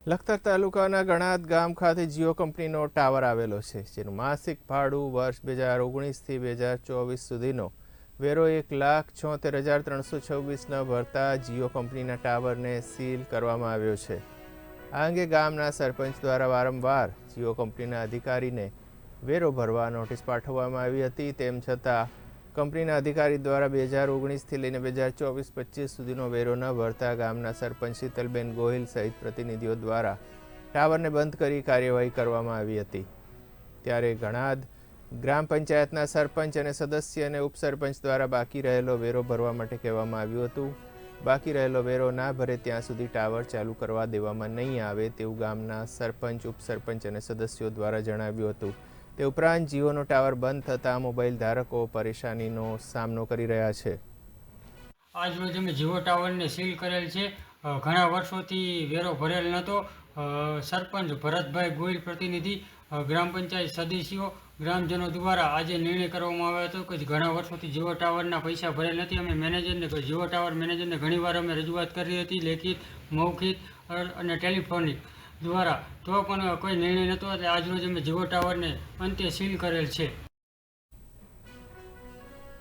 લખતર તાલુકાના ગણાત ગામ ખાતે જીઓ કંપનીનો ટાવર આવેલો છે, જેનું માસિક ભાડું વર્ષ બે હજાર ઓગણીસથી બે હજાર ચોવીસ સુધીનો વેરો એક લાખ છોતેર હજાર ત્રણસો છવ્વીસના ભરતા જીઓ કંપનીના ટાવરને સીલ કરવામાં આવ્યો છે. આ અંગે ગામના સરપંચ દ્વારા વારંવાર જીઓ કંપનીના અધિકારીને વેરો ભરવા નોટિસ પાઠવવામાં આવી હતી, તેમ છતાં કંપનીના અધિકારી દ્વારા બે હજાર ઓગણીસથી લઈને બે હજાર ચોવીસ પચીસ સુધીનો વેરો ન ભરતા ગામના સરપંચ શીતલબેન ગોહિલ સહિત પ્રતિનિધિઓ દ્વારા ટાવરને બંધ કરી કાર્યવાહી કરવામાં આવી હતી. ત્યારે ઘણાદ ગ્રામ પંચાયતના સરપંચ અને સદસ્ય અને ઉપસરપંચ દ્વારા બાકી રહેલો વેરો ભરવા માટે કહેવામાં આવ્યું હતું. બાકી રહેલો વેરો ના ભરે ત્યાં સુધી ટાવર ચાલુ કરવા દેવામાં નહીં આવે તેવું ગામના સરપંચ, ઉપસરપંચ અને સદસ્યો દ્વારા જણાવ્યું હતું. તે ઉપરાંત જીઓનો ટાવર બંધ થતાં મોબાઈલ ધારકો પરેશાનીનો સામનો કરી રહ્યા છે. આજ રોજ અમે જીઓ ટાવરને સીલ કરેલ છે. ઘણા વર્ષોથી વેરો ભરેલ નહોતો. સરપંચ ભરતભાઈ ગોહિલ પ્રતિનિધિ ગ્રામ પંચાયત સદસ્યો, ગ્રામજનો દ્વારા આજે નિર્ણય કરવામાં આવ્યો હતો કે ઘણા વર્ષોથી જીઓ ટાવરના પૈસા ભરેલ નથી. અમે મેનેજરને જીઓ ટાવર મેનેજરને ઘણીવાર અમે રજૂઆત કરી હતી લેખિત, મૌખિક અને ટેલિફોનિક. દ્વારા. તો પણ કોઈ નિર્ણય નહોતો એટલે આજરોજ અમે જીઓ ટાવરને અંતે સીલ કરેલ છે.